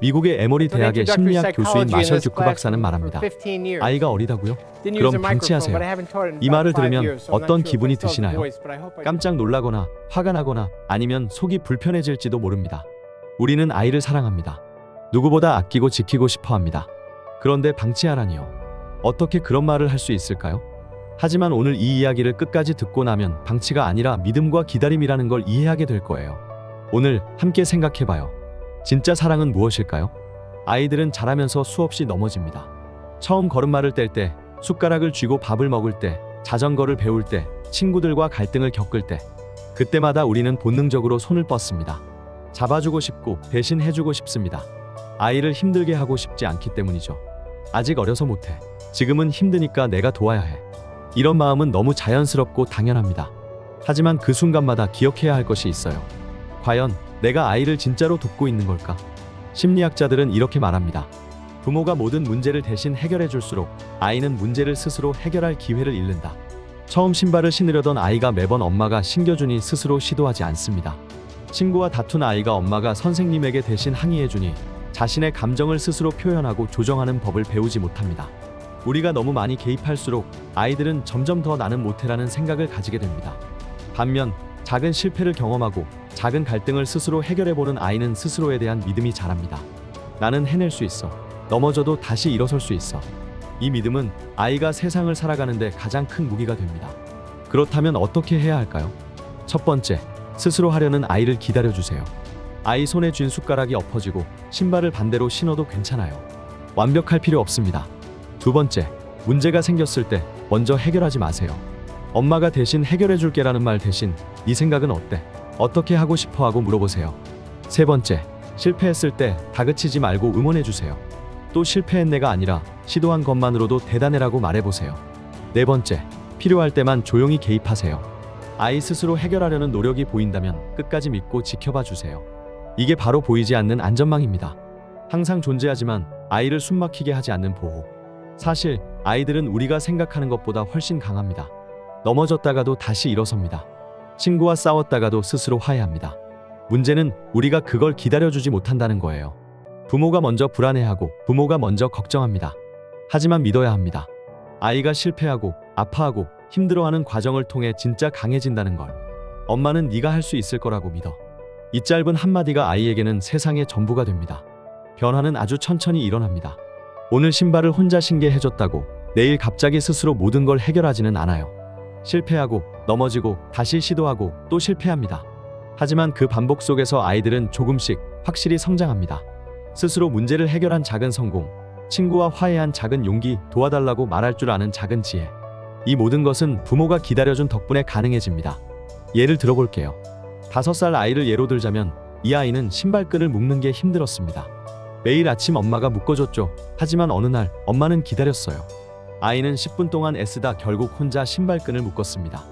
미국의 에모리 대학의 심리학 교수인 마셜 듀크 박사는 말합니다. 아이가 어리다고요? 그럼 방치하세요. 이 말을 들으면 어떤 기분이 드시나요? 깜짝 놀라거나 화가 나거나 아니면 속이 불편해질지도 모릅니다. 우리는 아이를 사랑합니다. 누구보다 아끼고 지키고 싶어 합니다. 그런데 방치하라니요. 어떻게 그런 말을 할 수 있을까요? 하지만 오늘 이 이야기를 끝까지 듣고 나면 방치가 아니라 믿음과 기다림이라는 걸 이해하게 될 거예요. 오늘 함께 생각해봐요. 진짜 사랑은 무엇일까요? 아이들은 자라면서 수없이 넘어집니다. 처음 걸음마를 뗄 때, 숟가락을 쥐고 밥을 먹을 때, 자전거를 배울 때, 친구들과 갈등을 겪을 때, 그때마다 우리는 본능적으로 손을 뻗습니다. 잡아주고 싶고 대신 해주고 싶습니다. 아이를 힘들게 하고 싶지 않기 때문이죠. 아직 어려서 못해. 지금은 힘드니까 내가 도와야 해. 이런 마음은 너무 자연스럽고 당연합니다. 하지만 그 순간마다 기억해야 할 것이 있어요. 과연 내가 아이를 진짜로 돕고 있는 걸까? 심리학자들은 이렇게 말합니다. 부모가 모든 문제를 대신 해결해 줄수록 아이는 문제를 스스로 해결할 기회를 잃는다. 처음 신발을 신으려던 아이가 매번 엄마가 신겨주니 스스로 시도하지 않습니다. 친구와 다툰 아이가 엄마가 선생님에게 대신 항의해주니 자신의 감정을 스스로 표현하고 조정하는 법을 배우지 못합니다. 우리가 너무 많이 개입할수록 아이들은 점점 더 나는 못해라는 생각을 가지게 됩니다. 반면 작은 실패를 경험하고 작은 갈등을 스스로 해결해보는 아이는 스스로에 대한 믿음이 자랍니다. 나는 해낼 수 있어. 넘어져도 다시 일어설 수 있어. 이 믿음은 아이가 세상을 살아가는데 가장 큰 무기가 됩니다. 그렇다면 어떻게 해야 할까요? 첫 번째, 스스로 하려는 아이를 기다려주세요. 아이 손에 쥔 숟가락이 엎어지고 신발을 반대로 신어도 괜찮아요. 완벽할 필요 없습니다. 두 번째, 문제가 생겼을 때 먼저 해결하지 마세요. 엄마가 대신 해결해 줄게라는 말 대신 네 생각은 어때? 어떻게 하고 싶어 하고 물어보세요. 세 번째, 실패했을 때 다그치지 말고 응원해 주세요. 또 실패했네가 아니라 시도한 것만으로도 대단해라고 말해 보세요. 네 번째, 필요할 때만 조용히 개입하세요. 아이 스스로 해결하려는 노력이 보인다면 끝까지 믿고 지켜봐 주세요. 이게 바로 보이지 않는 안전망입니다. 항상 존재하지만 아이를 숨막히게 하지 않는 보호. 사실 아이들은 우리가 생각하는 것보다 훨씬 강합니다. 넘어졌다가도 다시 일어섭니다. 친구와 싸웠다가도 스스로 화해합니다. 문제는 우리가 그걸 기다려주지 못한다는 거예요. 부모가 먼저 불안해하고 부모가 먼저 걱정합니다. 하지만 믿어야 합니다. 아이가 실패하고 아파하고 힘들어하는 과정을 통해 진짜 강해진다는 걸. 엄마는 네가 할 수 있을 거라고 믿어. 이 짧은 한마디가 아이에게는 세상의 전부가 됩니다. 변화는 아주 천천히 일어납니다. 오늘 신발을 혼자 신게 해줬다고 내일 갑자기 스스로 모든 걸 해결하지는 않아요. 실패하고 넘어지고 다시 시도하고 또 실패합니다. 하지만 그 반복 속에서 아이들은 조금씩 확실히 성장합니다. 스스로 문제를 해결한 작은 성공, 친구와 화해한 작은 용기, 도와달라고 말할 줄 아는 작은 지혜. 이 모든 것은 부모가 기다려준 덕분에 가능해집니다. 예를 들어볼게요. 다섯 살 아이를 예로 들자면 이 아이는 신발끈을 묶는 게 힘들었습니다. 매일 아침 엄마가 묶어줬죠. 하지만 어느 날 엄마는 기다렸어요. 아이는 10분 동안 애쓰다 결국 혼자 신발끈을 묶었습니다.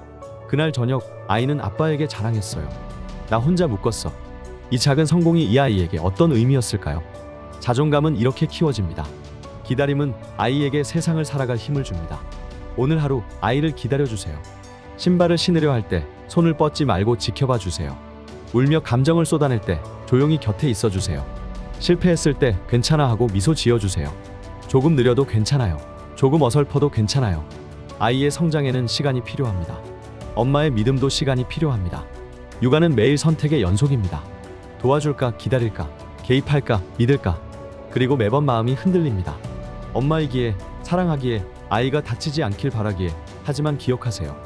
그날 저녁 아이는 아빠에게 자랑했어요. 나 혼자 묶었어. 이 작은 성공이 이 아이에게 어떤 의미였을까요? 자존감은 이렇게 키워집니다. 기다림은 아이에게 세상을 살아갈 힘을 줍니다. 오늘 하루 아이를 기다려주세요. 신발을 신으려 할 때 손을 뻗지 말고 지켜봐 주세요. 울며 감정을 쏟아낼 때 조용히 곁에 있어 주세요. 실패했을 때 괜찮아 하고 미소 지어 주세요. 조금 느려도 괜찮아요. 조금 어설퍼도 괜찮아요. 아이의 성장에는 시간이 필요합니다. 엄마의 믿음도 시간이 필요합니다. 육아는 매일 선택의 연속입니다. 도와줄까, 기다릴까, 개입할까, 믿을까. 그리고 매번 마음이 흔들립니다. 엄마이기에, 사랑하기에, 아이가 다치지 않길 바라기에, 하지만 기억하세요.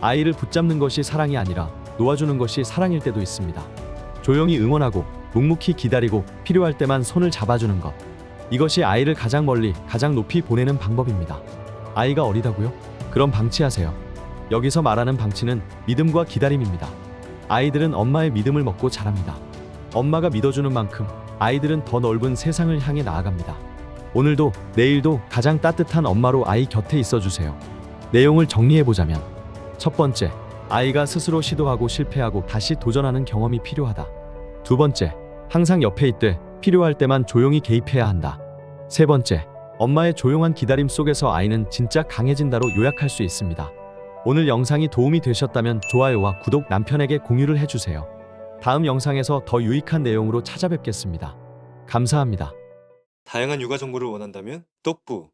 아이를 붙잡는 것이 사랑이 아니라 놓아주는 것이 사랑일 때도 있습니다. 조용히 응원하고, 묵묵히 기다리고, 필요할 때만 손을 잡아주는 것. 이것이 아이를 가장 멀리, 가장 높이 보내는 방법입니다. 아이가 어리다고요? 그럼 방치하세요. 여기서 말하는 방치는 믿음과 기다림입니다. 아이들은 엄마의 믿음을 먹고 자랍니다. 엄마가 믿어주는 만큼 아이들은 더 넓은 세상을 향해 나아갑니다. 오늘도 내일도 가장 따뜻한 엄마로 아이 곁에 있어 주세요. 내용을 정리해 보자면 첫 번째, 아이가 스스로 시도하고 실패하고 다시 도전하는 경험이 필요하다. 두 번째, 항상 옆에 있되 필요할 때만 조용히 개입해야 한다. 세 번째, 엄마의 조용한 기다림 속에서 아이는 진짜 강해진다로 요약할 수 있습니다. 오늘 영상이 도움이 되셨다면 좋아요와 구독 남편에게 공유를 해주세요. 다음 영상에서 더 유익한 내용으로 찾아뵙겠습니다. 감사합니다. 다양한 육아 정보를 원한다면 떡부